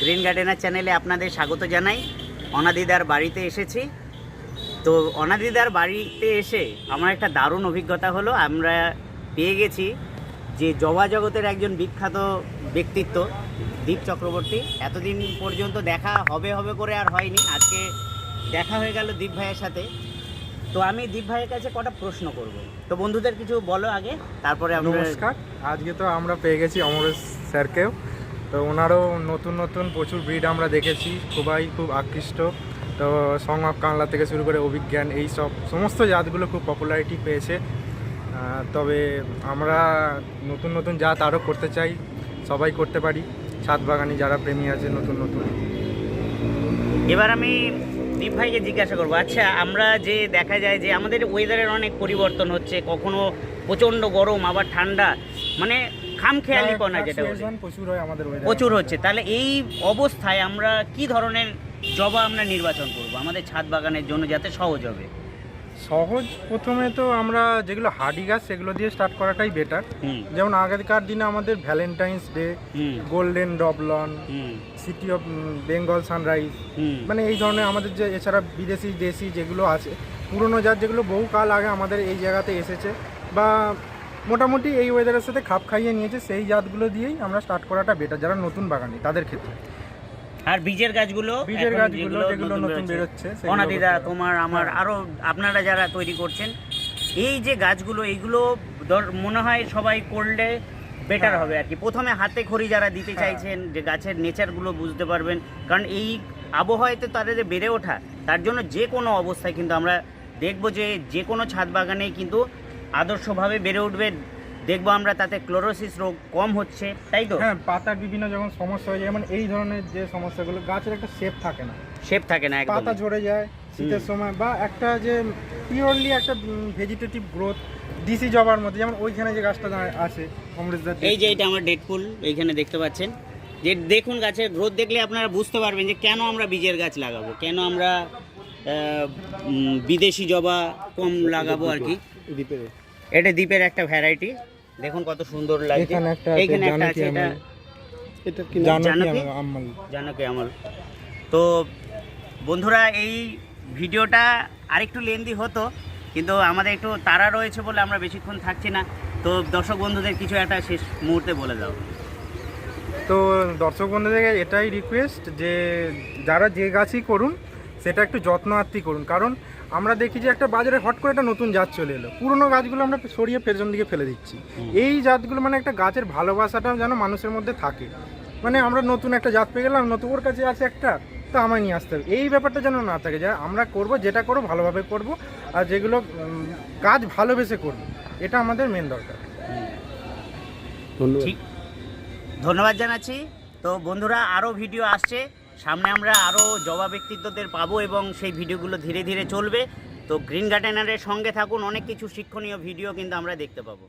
Green gardener চ্যানেলে আপনাদের স্বাগত জানাই। অনাদিদার বাড়িতে এসেছি। তো অনাদিদার বাড়িতে এসে আমার একটা দারুণ অভিজ্ঞতা হলো। আমরা পেয়ে গেছি যে জবা জগতের একজন বিখ্যাত ব্যক্তিত্ব, দীপ চক্রবর্তী। এতদিন পর্যন্ত দেখা হবে হবে করে আর হয়নি। আজকে দেখা হয়ে গেল দীপ ভাইয়ের সাথে। তো আমি দীপ ভাইয়ের কাছে কটা প্রশ্ন করব। তো বন্ধুদের কিছু বলো আগে, তারপরে নমস্কার। আজকে তো আমরা পেয়ে গেছি অমরেশ স্যারকেও। তো ওনারও নতুন নতুন প্রচুর ব্রিড আমরা দেখেছি, খুবই খুব আকৃষ্ট। তো সং অফ কাংলা থেকে শুরু করে অভিজ্ঞান, এই সব সমস্ত জাতগুলো খুব পপুলারিটি পেয়েছে। তবে আমরা নতুন নতুন জাত আরও করতে চাই, সবাই করতে পারি। ছাদ বাগানি যারা প্রেমী আছে, নতুন নতুন। এবার আমি দীপ ভাইকে জিজ্ঞাসা করব আচ্ছা আমরা যে দেখা যায় যে আমাদের ওয়েদারের অনেক পরিবর্তন হচ্ছে, কখনো প্রচণ্ড গরম, আবার ঠান্ডা মানে খামখেয়ালিপনা যেটা বলে, Fluctuation প্রচুর হয় আমাদের প্রচুর হচ্ছে। তাহলে এই অবস্থায় আমরা কি ধরনের জবা আমরা নির্বাচন করব? আমাদের ছাদ বাগানের জন্য যাতে সহজ হবে। সহজ প্রথমে তো আমরা যেগুলো হার্ডি গাছ সেগুলো দিয়ে স্টার্ট করাটাই বেটার যেমন আগেকার দিনে আমাদের Valentine's Day golden doubloon city of Bengal sunrise মানে এই ধরনের আমাদের যে এছাড়া বিদেশি দেশি যেগুলো আছে পুরনো জাত যেগুলো বহুকাল আগে আমাদের এই জায়গাতে এসেছে। বা মোটামুটি এই ওয়েদারের সাথে খাপ খাইয়ে নিয়েছে সেই জাতগুলো দিয়েই আমরা স্টার্ট করাটা বেটার যারা নতুন বাগানি তাদের ক্ষেত্রে আর বীজের গাছগুলো বীজের গাছগুলো যেগুলো নতুন বেরোচ্ছে অনাদিদা তোমার আমার হ্যাঁ। আরও আপনারা যারা তৈরি করছেন এই যে গাছগুলো এইগুলো মনে হয় সবাই করলে বেটার হ্যাঁ। হবে আর কি প্রথমে হাতে খড়ি যারা দিতে হ্যাঁ। চাইছেন যে গাছের নেচারগুলো বুঝতে পারবেন কারণ এই আবহাওয়াতে তাদের যে বেড়ে ওঠা তার জন্য যে কোনো অবস্থায় কিন্তু আমরা দেখব যে যে কোনো ছাদ বাগানে কিন্তু আদর্শভাবে বেড়ে উঠবে দেখব আমরা তাতে ক্লোরোসিস রোগ কম হচ্ছে তাই তো? হ্যাঁ পাতার বিভিন্ন যখন সমস্যা হয়ে যায় যেমন এই ধরনের যে সমস্যাগুলো গাছের একটা শেপ থাকে না। শেপ থাকে না একদম পাতা ঝরে যায় শীতের সময় বা একটা যে পিওরলি একটা ভেজিটেটিভ গ্রোথ ডিসি জবার মধ্যে যেমন ওইখানে যে গাছটা আছে অমৃতদার এই যে এটা আমার ডেড ফুল এইখানে দেখতে পাচ্ছেন। যে দেখুন গাছের গ্রোথ দেখলে আপনারা বুঝতে পারবেন যে কেন আমরা বীজের গাছ লাগাবো কেন আমরা বিদেশি জবা কম লাগাবো আর কি। এটা দ্বীপের একটা ভ্যারাইটি দেখুন কত সুন্দর লাগছে। এখানে একটা আছে, এইখানে একটা আছে জানকী এটা। এটা জানকী আমল। জানকে আমল। তো বন্ধুরা এই ভিডিওটা আরেকটু লেন্দি হতো কিন্তু আমাদের একটু তারা রয়েছে বলে আমরা বেশিক্ষণ থাকছি না। তো দর্শক বন্ধুদের কিছু একটা শেষ মুহূর্তে বলে দাও। তো দর্শক বন্ধুদের এটাই রিকোয়েস্ট যে যারা যে গাছই করুন সেটা একটু যত্ন আত্মি করুন। কারণ আমরা দেখি যে একটা বাজারে হট করে একটা নতুন জাত চলে এলো। পুরনো গাছগুলো আমরা সরিয়ে পেছন দিকে ফেলে দিচ্ছি। এই জাতগুলো মানে একটা গাছের ভালোবাসাটা যেন মানুষের মধ্যে থাকে। মানে আমরা নতুন একটা জাত পেয়ে গেলাম নতুন ওর কাছে আছে একটা তো আমায় নিয়ে আসতে হবে। এই ব্যাপারটা যেন না থাকে যা আমরা করব যেটা করব ভালোভাবে করব আর যেগুলো কাজ ভালোবেসে করব এটা আমাদের মেন দরকার। ঠিক। ধন্যবাদ জানাচ্ছি। তো বন্ধুরা আরও ভিডিও আসছে। সামনে আমরা আরও জবা ব্যক্তিত্বদের পাবো এবং সেই ভিডিওগুলো ধীরে ধীরে চলবে। তো গ্রিন গার্ডেনারের সঙ্গে থাকুন, অনেক কিছু শিক্ষণীয় ভিডিও কিন্তু আমরা দেখতে পাবো।